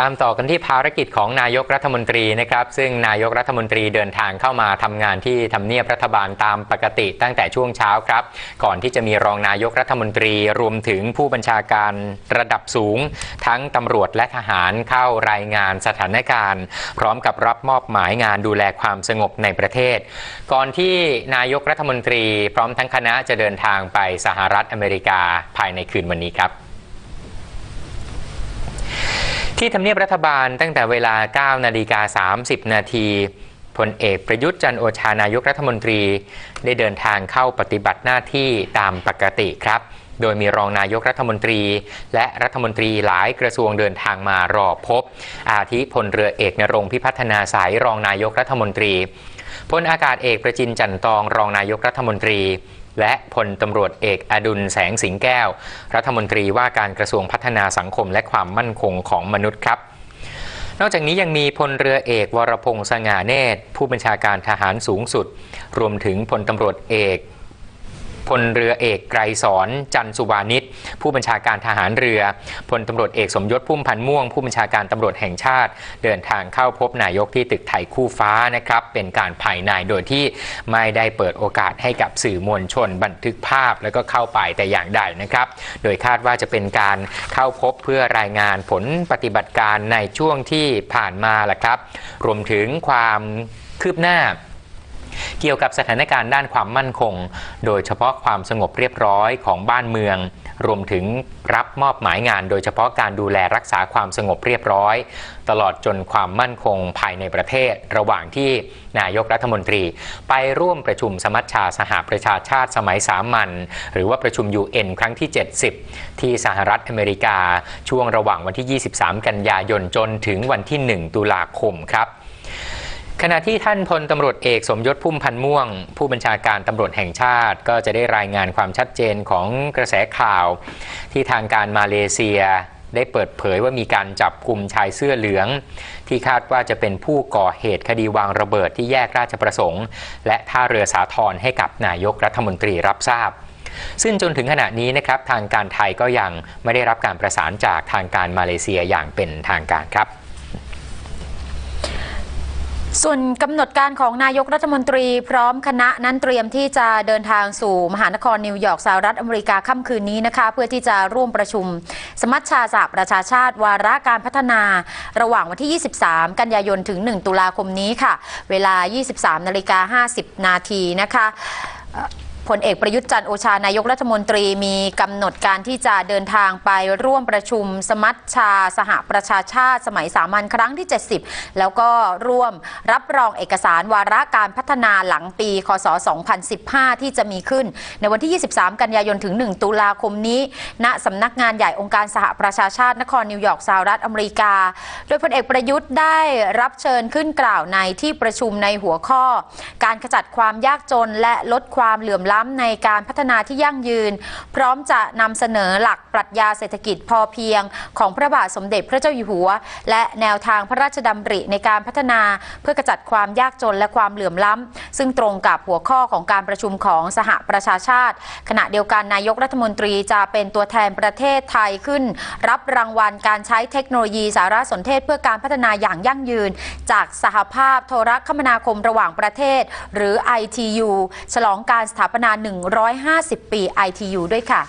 ตามต่อกันที่ภารกิจของนายกรัฐมนตรีนะครับ ซึ่งนายกรัฐมนตรีเดินทางเข้ามาทำงานที่ทำเนียบรัฐบาลตามปกติตั้งแต่ช่วงเช้าครับ ก่อนที่จะมีรองนายกรัฐมนตรีรวมถึงผู้บัญชาการระดับสูง ทั้งตำรวจและทหารเข้ารายงานสถานการณ์ พร้อมกับรับมอบหมายงานดูแลความสงบในประเทศ ก่อนที่นายกรัฐมนตรี พร้อมทั้งคณะจะเดินทางไปสหรัฐอเมริกาภายในคืนวันนี้ครับ ที่ทำเนียบรัฐบาลตั้งแต่เวลา 9 นาฬิกา 30 นาทีพลเอกประยุทธ์จันโอชานายกรัฐมนตรี ได้เดินทางเข้าปฏิบัติหน้าที่ตามปกติครับ โดยมีรองนายกรัฐมนตรี และรัฐมนตรีหลายกระทรวงเดินทางมารอพบ อาทิพลเรือเอกนรงพิพัฒนาสายรองนายกรัฐมนตรีพลอากาศเอกประจินจันตองรองนายกรัฐมนตรี และพลตำรวจเอกอดุลแสงสิงแก้ว รัฐมนตรีว่าการกระทรวงพัฒนาสังคมและความมั่นคงของมนุษย์ครับนอกจากนี้ยังมีพลเรือเอกวรพงษ์สง่าเนตร ผู้บัญชาการทหารสูงสุด รวมถึงพลตำรวจเอก พลเรือเอกไกรสอนจันสุวานิชผู้บัญชาการทหารเรือพลตำรวจเอกสมยศพุ่มพันธ์ม่วง ผู้บัญชาการตำรวจแห่งชาติ เดินทางเข้าพบนายกที่ตึกไทยคู่ฟ้านะครับ เป็นการภายในโดยที่ไม่ได้เปิดโอกาสให้กับสื่อมวลชน บันทึกภาพแล้วก็เข้าไปแต่อย่างใดนะครับ โดยคาดว่าจะเป็นการเข้าพบเพื่อรายงานผลปฏิบัติการในช่วงที่ผ่านมาแหละครับ รวมถึงความคืบหน้า เกี่ยวกับสถานการณ์ด้านความมั่นคง โดยเฉพาะความสงบเรียบร้อยของบ้านเมือง รวมถึงรับมอบหมายงาน โดยเฉพาะการดูแลรักษาความสงบเรียบร้อย ตลอดจนความมั่นคงภายในประเทศ ระหว่างที่นายกรัฐมนตรี ไปร่วมประชุมสมัชชาสหประชาชาติสมัยสามัญหรือว่าประชุม UN ครั้งที่ 70 ที่สหรัฐอเมริกา ช่วงระหว่างวันที่ 23 กันยายนจนถึงวันที่ 1 ตุลาคมครับ ขณะที่ท่านพลตำรวจเอกสมยศพุ่มพันธ์ม่วง ผู้บัญชาการตำรวจแห่งชาติ ก็จะได้รายงานความชัดเจนของกระแสข่าว ที่ทางการมาเลเซียได้เปิดเผยว่ามีการจับกลุ่มชายเสื้อเหลือง ที่คาดว่าจะเป็นผู้ก่อเหตุคดีวางระเบิดที่แยกราชประสงค์ และท่าเรือสาทรให้กับนายกรัฐมนตรีรับทราบ ซึ่งจนถึงขณะนี้นะครับทางการไทยก็ยังไม่ได้รับการประสานจากทางการมาเลเซียอย่างเป็นทางการครับ ส่วนกำหนดการของนายกรัฐมนตรีพร้อมคณะนั้นเตรียมที่จะเดินทางสู่มหานครนิวยอร์กสหรัฐอเมริกาค่ำคืนนี้นะคะ เพื่อที่จะร่วมประชุม สมัชชาสหประชาชาติ วาระการพัฒนา ระหว่างวันที่ 23 กันยายนถึง 1 ตุลาคมนี้ค่ะ เวลา 23นาฬิกา50 นาทีนะคะ พลเอกประยุทธ์จันโอชานายกรัฐมนตรีมีกำหนดการที่จะเดินทางไปร่วมประชุมสมัชชาสหประชาชาติสมัยสามัญครั้งที่ 70 แล้วก็ร่วมรับรองเอกสารวาระการพัฒนาหลังปี คศ 2015 ที่จะมีขึ้น ในวันที่ 23 กันยายนถึง 1 ตุลาคมนี้ ณสำนักงานใหญ่องค์การสหประชาชาตินครนิวยอร์กสหรัฐอเมริกา โดยพลเอกประยุทธ์ได้รับเชิญขึ้นกล่าวในที่ประชุมในหัวข้อ การขจัดความยากจนและลดความเหลื่อมล้ำในการพัฒนาที่ยั่งยืน พร้อมจะนำเสนอหลักปรัชญาเศรษฐกิจพอเพียง ของพระบาทสมเด็จพระเจ้าอยู่หัว และแนวทางพระราชดำริในการพัฒนาเพื่อกระจัดความยากจนและความเหลื่อมล้ำ ซึ่งตรงกับหัวข้อของการประชุมของสหประชาชาติ ขณะเดียวกันนายกรัฐมนตรีจะเป็นตัวแทนประเทศไทยขึ้น รับรางวัลการใช้เทคโนโลยีสารสนเทศเพื่อการพัฒนาอย่างยั่งยืน จากสหภาพโทรคมนาคมระหว่างประเทศ หรือ ITU ฉลองการสถาปนา1 150 ปี ITU ด้วยค่ะ